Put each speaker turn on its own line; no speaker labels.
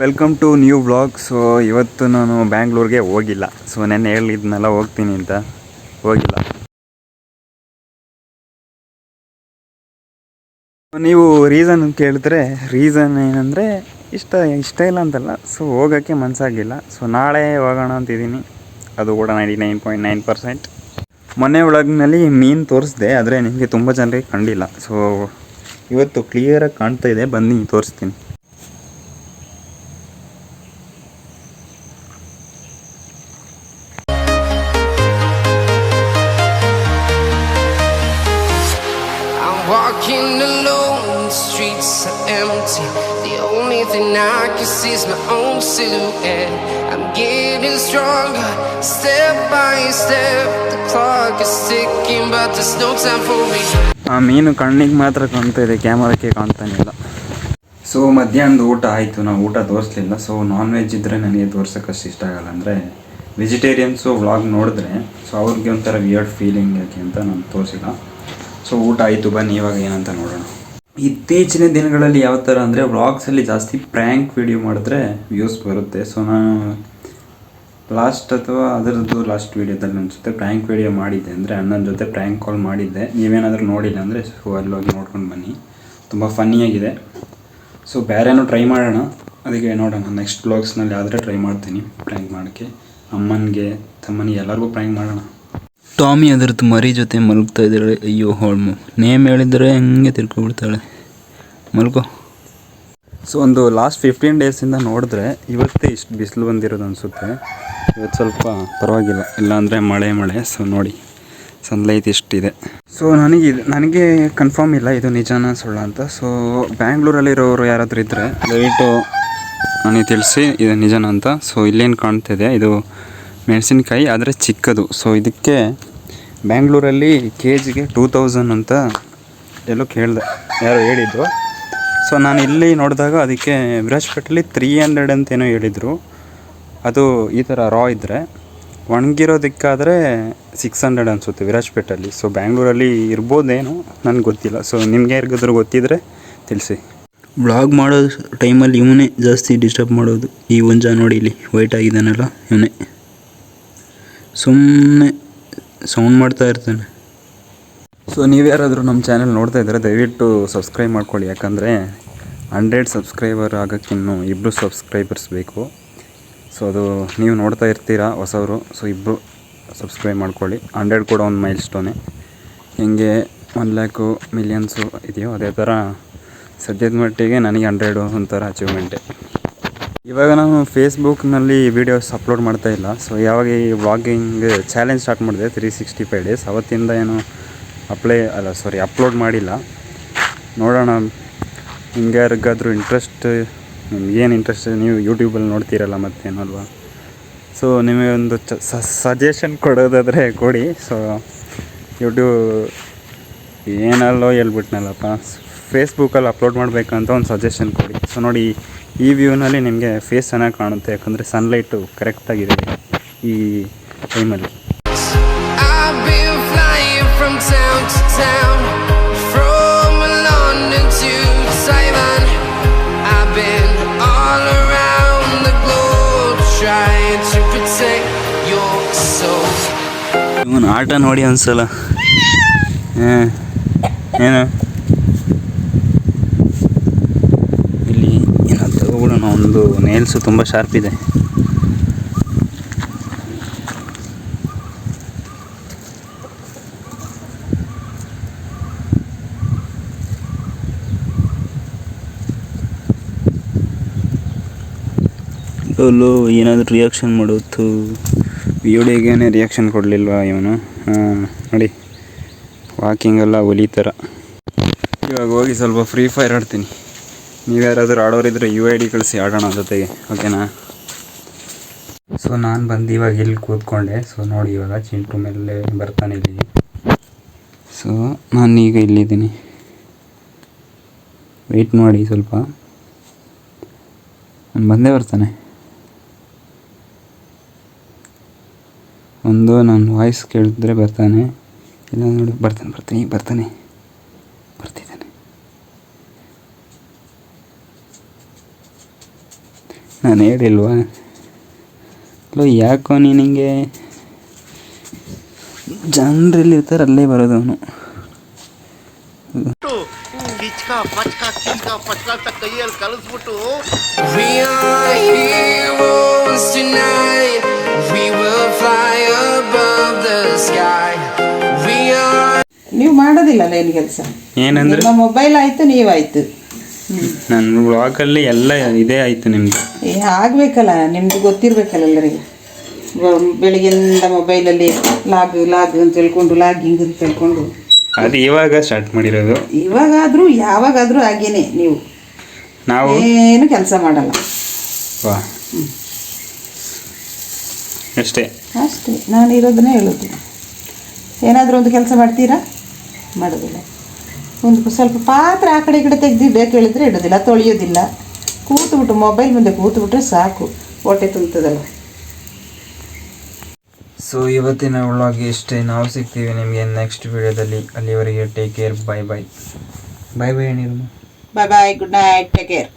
Welcome to new blog so ಇವತ್ತು ನಾನು ಬ್ಯಾಂಗ್ಳೂರಿಗೆ ಹೋಗಿಲ್ಲ. ಸೊ ನೆನ್ನೆ ಹೇಳಿದ್ನೆಲ್ಲ, ಹೋಗ್ತೀನಿ ಅಂತ. ಹೋಗಿಲ್ಲ. ನೀವು ರೀಸನ್ ಕೇಳಿದ್ರೆ ರೀಸನ್ ಏನಂದರೆ, ಇಷ್ಟ ಇಷ್ಟ ಇಲ್ಲ ಅಂತಲ್ಲ. ಸೊ ಹೋಗೋಕ್ಕೆ ಮನಸ್ಸಾಗಿಲ್ಲ ಸೊ ನಾಳೆ ಹೋಗೋಣ ಅಂತಿದ್ದೀನಿ. ಅದು ಕೂಡ ninety nine point nine percent ಮೊನ್ನೆ ಒಳಗಿನಲ್ಲಿ ಮೀನು ತೋರಿಸ್ದೆ, ಆದರೆ ನಿಮಗೆ ತುಂಬ ಜನರಿಗೆ ಕಂಡಿಲ್ಲ. ಸೊ ಇವತ್ತು ಕ್ಲಿಯರಾಗಿ ಕಾಣ್ತಾ ಇದೆ. ಬನ್ನಿ, ತೋರಿಸ್ತೀನಿ.
Empty. The only thing I can see is my own silhouette. I'm getting stronger, step by step. The clock is ticking, but there's no time for me.
ಆ ಮೀನು ಕಣ್ಣಿಗೆ ಮಾತ್ರ ಕಾಣ್ತಾ ಇದೆ ಕ್ಯಾಮರಕ್ಕೆ ಕಾಣ್ತಾನಿಲ್ಲ ಸೊ ಮಧ್ಯಾಹ್ನದ ಊಟ ಆಯಿತು ನಾವು ಊಟ ತೋರಿಸ್ಲಿಲ್ಲ ಸೊ ನಾನ್ ವೆಜ್ ಇದ್ದರೆ ನನಗೆ ತೋರ್ಸೋಕ್ಕಷ್ಟು ಇಷ್ಟ ಆಗಲ್ಲ ಅಂದರೆ ವೆಜಿಟೇರಿಯನ್ಸು ವ್ಲಾಗ್ ನೋಡಿದ್ರೆ ಸೊ ಅವ್ರಿಗೆ ಒಂಥರ ವಿಯರ್ಡ್ ಫೀಲಿಂಗ್ ಯಾಕೆ ಅಂತ ನಾನು ತೋರಿಸಿಲ್ಲ ಸೊ ಊಟ ಆಯಿತು ಬನ್ನಿ ಇವಾಗ ಏನಂತ ನೋಡೋಣ ಇತ್ತೀಚಿನ ದಿನಗಳಲ್ಲಿ ಯಾವ ಥರ ಅಂದರೆ ವ್ಲಾಗ್ಸಲ್ಲಿ ಜಾಸ್ತಿ ಪ್ರ್ಯಾಂಕ್ ವಿಡಿಯೋ ಮಾಡಿದ್ರೆ ವ್ಯೂಸ್ ಬರುತ್ತೆ. ಸೊ ನಾನು ಲಾಸ್ಟ್ ಅಥವಾ ಅದರದ್ದು ಲಾಸ್ಟ್ ವೀಡಿಯೋದಲ್ಲಿ ಜೊತೆ ಪ್ರ್ಯಾಂಕ್ ವಿಡಿಯೋ ಮಾಡಿದ್ದೆ. ಅಂದರೆ ಅಣ್ಣನ ಜೊತೆ ಪ್ರ್ಯಾಂಕ್ ಕಾಲ್ ಮಾಡಿದ್ದೆ. ನೀವೇನಾದರೂ ನೋಡಿಲ್ಲ ಅಂದರೆ ಸೊ, ಅಲ್ಲಿ ಹೋಗಿ ನೋಡ್ಕೊಂಡು ಬನ್ನಿ. ತುಂಬ ಫನ್ನಿಯಾಗಿದೆ ಸೊ ಬೇರೆನೂ ಟ್ರೈ ಮಾಡೋಣ. ಅದಕ್ಕೆ ನೋಡೋಣ. ನೆಕ್ಸ್ಟ್ ಬ್ಲಾಗ್ಸ್ನಲ್ಲಿ ಆದರೆ ಟ್ರೈ ಮಾಡ್ತೀನಿ ಪ್ರ್ಯಾಂಕ್ ಮಾಡೋಕ್ಕೆ. ಅಮ್ಮನಿಗೆ, ತಮ್ಮನಿಗೆ ಎಲ್ಲರಿಗೂ ಪ್ರ್ಯಾಂಕ್ ಮಾಡೋಣ.
ಟಾಮಿ ಅದರದ್ದು ಮರಿ ಜೊತೆ ಮಲಗ್ತಾ ಇದ್ದಾಳೆ. ಅಯ್ಯೋ, ಹೋಳ್ಮು. ನೇಮ್ ಹೇಳಿದ್ರೆ ಹಂಗೆ ತಿರ್ಕೊಬಿಡ್ತಾಳೆ? ಮಲ್ಕೋ
ಸೊ ಒಂದು ಲಾಸ್ಟ್ ಫಿಫ್ಟೀನ್ ಡೇಸಿಂದ ನೋಡಿದ್ರೆ ಇವತ್ತೇ ಇಷ್ಟು ಬಿಸಿಲು ಬಂದಿರೋದು ಅನಿಸುತ್ತೆ. ಇವತ್ತು ಸ್ವಲ್ಪ ಪರವಾಗಿಲ್ಲ. ಇಲ್ಲಾಂದರೆ ಮಳೆ ಮಳೆ. ಸೊ ನೋಡಿ ಸನ್ಲೈಟ್ ಇಷ್ಟಿದೆ. ಸೊ ನನಗೆ ಇದು, ನನಗೆ ಕನ್ಫರ್ಮ್ ಇಲ್ಲ ಇದು ನಿಜಾನ ಸುಳ್ಳ ಅಂತ. ಸೊ ಬ್ಯಾಂಗ್ಳೂರಲ್ಲಿರೋರು ಯಾರಾದರೂ ಇದ್ದರೆ ದಯವಿಟ್ಟು ನನಗೆ ತಿಳಿಸಿ ಇದು ನಿಜಾನ ಅಂತ. ಸೊ ಇಲ್ಲೇನು ಕಾಣ್ತಿದೆ. ಇದು ಮೆಣಸಿನ್ಕಾಯಿ, ಆದರೆ ಚಿಕ್ಕದು. ಸೊ ಇದಕ್ಕೆ ಬ್ಯಾಂಗ್ಳೂರಲ್ಲಿ ಕೆ ಜಿಗೆ ಟೂ ತೌಸಂಡ್ ಅಂತ ಎಲ್ಲೋ ಕೇಳಿದೆ. ಯಾರೋ ಹೇಳಿದ್ರು. ಸೊ ನಾನು ಇಲ್ಲಿ ನೋಡಿದಾಗ ಅದಕ್ಕೆ ವಿರಾಜ್ಪೇಟಲ್ಲಿ ತ್ರೀ ಹಂಡ್ರೆಡ್ ಅಂತ ಏನೋ ಹೇಳಿದರು. ಅದು ಈ ಥರ ರಾ ಇದ್ದರೆ ಒಣಗಿರೋದಕ್ಕಾದರೆ ಸಿಕ್ಸ್ ಹಂಡ್ರೆಡ್ ಅನಿಸುತ್ತೆ ವಿರಾಜ್ಪೇಟಲ್ಲಿ ಸೊ ಬ್ಯಾಂಗ್ಳೂರಲ್ಲಿ ಇರ್ಬೋದೇನೋ ನನಗೆ ಗೊತ್ತಿಲ್ಲ. ಸೊ ನಿಮಗೆ ಯಾರಿಗಾದ್ರೂ ಗೊತ್ತಿದ್ರೆ ತಿಳಿಸಿ.
ವ್ಲಾಗ್ ಮಾಡೋ ಟೈಮಲ್ಲಿ ಇವನೇ ಜಾಸ್ತಿ ಡಿಸ್ಟರ್ಬ್ ಮಾಡೋದು. ಈ ಒಂಜ ನೋಡಿ ಇಲ್ಲಿ ವೈಟ್ ಆಗಿದ್ದಾನಲ್ಲ ಇವನೇ. ಸುಮ್ಮನೆ ಸೌಂಡ್ ಮಾಡ್ತಾ ಇರ್ತಾನೆ.
ಸೊ ನೀವ್ಯಾರಾದರೂ ನಮ್ಮ ಚಾನೆಲ್ ನೋಡ್ತಾ ಇದ್ದರೆ ದಯವಿಟ್ಟು ಸಬ್ಸ್ಕ್ರೈಬ್ ಮಾಡ್ಕೊಳ್ಳಿ. ಯಾಕಂದರೆ ಹಂಡ್ರೆಡ್ ಸಬ್ಸ್ಕ್ರೈಬರ್ ಆಗೋಕ್ಕಿನ್ನೂ ಇಬ್ಬರು ಸಬ್ಸ್ಕ್ರೈಬರ್ಸ್ ಬೇಕು. ಸೊ ಅದು ನೀವು ನೋಡ್ತಾ ಇರ್ತೀರಾ ಹೊಸವರು ಸೊ ಇಬ್ಬರು ಸಬ್ಸ್ಕ್ರೈಬ್ ಮಾಡ್ಕೊಳ್ಳಿ. ಹಂಡ್ರೆಡ್ ಕೂಡ ಒಂದು ಮೈಲ್ ಸ್ಟೋನೆ ಹೆಂಗೆ ಒನ್ ಲ್ಯಾಕು ಮಿಲಿಯನ್ಸು ಇದೆಯೋ, ಅದೇ ಥರ ಸದ್ಯದ ಮಟ್ಟಿಗೆ ನನಗೆ ಹಂಡ್ರೆಡು ಒಂಥರ ಅಚೀವ್ಮೆಂಟೇ ಇವಾಗ ನಾನು ಫೇಸ್ಬುಕ್ನಲ್ಲಿ ವೀಡಿಯೋಸ್ ಅಪ್ಲೋಡ್ ಮಾಡ್ತಾ ಇಲ್ಲ. ಸೊ ಯಾವಾಗ ಈ ವ್ಲಾಗಿಂಗ್ ಚಾಲೆಂಜ್ ಸ್ಟಾರ್ಟ್ ಮಾಡಿದೆ ತ್ರೀ ಸಿಕ್ಸ್ಟಿ ಫೈವ್ ಡೇಸ್ ಅವತ್ತಿಂದ ಏನು ಅಪ್ಲೈ ಅಲ್ಲ ಸಾರಿ ಅಪ್ಲೋಡ್ ಮಾಡಿಲ್ಲ. ನೋಡೋಣ ಹಿಂಗೆ ಯಾರಿಗಾದ್ರೂ ಇಂಟ್ರೆಸ್ಟ್ ನಿಮ್ಗೇನು ಇಂಟ್ರೆಸ್ಟ್ ನೀವು ಯೂಟ್ಯೂಬಲ್ಲಿ ನೋಡ್ತೀರಲ್ಲ ಮತ್ತೇನಲ್ವಾ ಸೊ ನಿಮಗೆ ಒಂದು ಸಜೆಷನ್ ಕೊಡೋದಾದರೆ ಕೊಡಿ. ಸೊ ಯೂಟ್ಯೂಬ್ ಏನಲ್ಲೋ ಹೇಳ್ಬಿಟ್ನಲ್ಲಪ್ಪ. ಫೇಸ್ಬುಕ್ಕಲ್ಲಿ ಅಪ್ಲೋಡ್ ಮಾಡಬೇಕಂತ ಒಂದು ಸಜೆಷನ್ ಕೊಡಿ. ಸೊ ನೋಡಿ ಈ ವ್ಯೂನಲ್ಲಿ ನಿಮಗೆ ಫೇಸ್ ಚೆನ್ನಾಗಿ ಕಾಣುತ್ತೆ ಯಾಕಂದರೆ ಸನ್ಲೈಟು ಕರೆಕ್ಟಾಗಿದೆ ಈ ಟೈಮಲ್ಲಿ
ಆಟ ನೋಡಿ ಅನ್ಸಲ್ಲ. town ಒಂದು ನೇಲ್ಸು ತುಂಬ ಶಾರ್ಪ್ ಇದೆ. ಅಲ್ಲೋ ಏನಾದರೂ ರಿಯಾಕ್ಷನ್ ಮಾಡೋದು
ವಿಡಿಯೋಗೇನೆ ರಿಯಾಕ್ಷನ್ ಕೊಡಲಿಲ್ವಾ ಇವನು? ಹಾಂ, ನೋಡಿ. ವಾಕಿಂಗೆಲ್ಲ ಒಲಿ ಥರ ಇವಾಗ ಹೋಗಿ ಸ್ವಲ್ಪ ಫ್ರೀ ಫೈರ್ ಆಡ್ತೀನಿ. ನೀವು ಯಾರಾದರೂ ಆಡೋರಿದ್ರೆ ಯು ಐ ಡಿ ಕಳಿಸಿ ಆಡೋಣ ಜೊತೆಗೆ ಓಕೆನಾ ಸೊ ನಾನು ಬಂದು ಇವಾಗ ಇಲ್ಲಿ ಕೂತ್ಕೊಂಡೆ. ಸೊ ನೋಡಿ ಇವಾಗ ಚಿಂಟು ಮೇಲೆ ಬರ್ತಾನೆ ಇಲ್ಲಿಗೆ ಸೊ ನಾನು ಈಗ ಇಲ್ಲಿದ್ದೀನಿ. ವೆಯ್ಟ್ ಮಾಡಿ ಸ್ವಲ್ಪ. ನಾನು ಬಂದೇ ಬರ್ತಾನೆ. ಒಂದು ನನ್ನ ವಾಯ್ಸ್ ಕೇಳಿದ್ರೆ ಬರ್ತಾನೆ. ಇಲ್ಲ, ನೋಡಿ, ಬರ್ತಾನೆ, ಬರ್ತೀನಿ, ಬರ್ತಾನೆ.
ನಾನು ಹೇಳಿಲ್ವಾ? ಅಲ್ಲೋ ಯಾಕೋ ನೀನಿಗೆ ಜನರಲ್ಲಿ ಇರ್ತಾರೆ ಅಲ್ಲೇ ಬರೋದು ಅವನು.
ಕೈಯಲ್ಲಿ ಕಲಿಸ್ಬಿಟ್ಟು.
ನೀವು ಮಾಡೋದಿಲ್ಲ ಏನು ಕೆಲಸ?
ಏನಂದ್ರೆ?
ನಿಮ್ಮ ಮೊಬೈಲ್ ಆಯ್ತು ನೀವಾಯ್ತು
ನನ್ನ ವ್ಲಾಗಲ್ಲಿ ಎಲ್ಲ ಇದೇ ಆಯಿತು ನಿಮ್ಮದು
ಆಗ್ಬೇಕಲ್ಲ ನಿಮ್ದು ಗೊತ್ತಿರಬೇಕಲ್ಲ ಎಲ್ಲರಿಗೆ. ಬೆಳಿಗ್ಗೆಯಿಂದ ಮೊಬೈಲಲ್ಲಿ ಲಾಗ್ ಲಾಗ್ ಅಂತ ಹೇಳ್ಕೊಂಡು ಲಾಗಿಂಗ್ ಅಂತ ಹೇಳ್ಕೊಂಡು.
ಅದು ಇವಾಗ ಸ್ಟಾರ್ಟ್ ಮಾಡಿರೋದು.
ಇವಾಗಾದರೂ ಯಾವಾಗಾದರೂ ಹಾಗೇನೆ ನೀವು.
ನಾವು
ಏನು ಕೆಲಸ ಮಾಡಲ್ಲ.
ವಾ. ಅಷ್ಟೇ.
ಅಷ್ಟೇ ನಾನು ಇರೋದನ್ನೇ ಹೇಳೋದು. ಏನಾದರೂ ಒಂದು ಕೆಲಸ ಮಾಡ್ತೀರಾ? ಮಾಡೋದಿಲ್ಲ. ಒಂದು ಸ್ವಲ್ಪ ಪಾತ್ರೆ ಆ ಕಡೆ ಈ ಕಡೆ ತೆಗ್ದು ಬೇಕು ಹೇಳಿದ್ರೆ ಇಡೋದಿಲ್ಲ ತೊಳೆಯೋದಿಲ್ಲ. ಕೂತ್ಬಿಟ್ಟು ಮೊಬೈಲ್ ಮುಂದೆ ಕೂತ್ಬಿಟ್ರೆ ಸಾಕು. ಹೊಟ್ಟೆ ತುಂಬ್ತದಲ್ಲ.
ಸೊ ಇವತ್ತಿನ ಒಳಗೆ ಇಷ್ಟೇ. ನಾವು ಸಿಗ್ತೀವಿ ನಿಮಗೆ ನೆಕ್ಸ್ಟ್ ವಿಡಿಯೋದಲ್ಲಿ ಅಲ್ಲಿವರೆಗೆ take care bye bye bye bye ಏನಿರು
bye bye good night take care.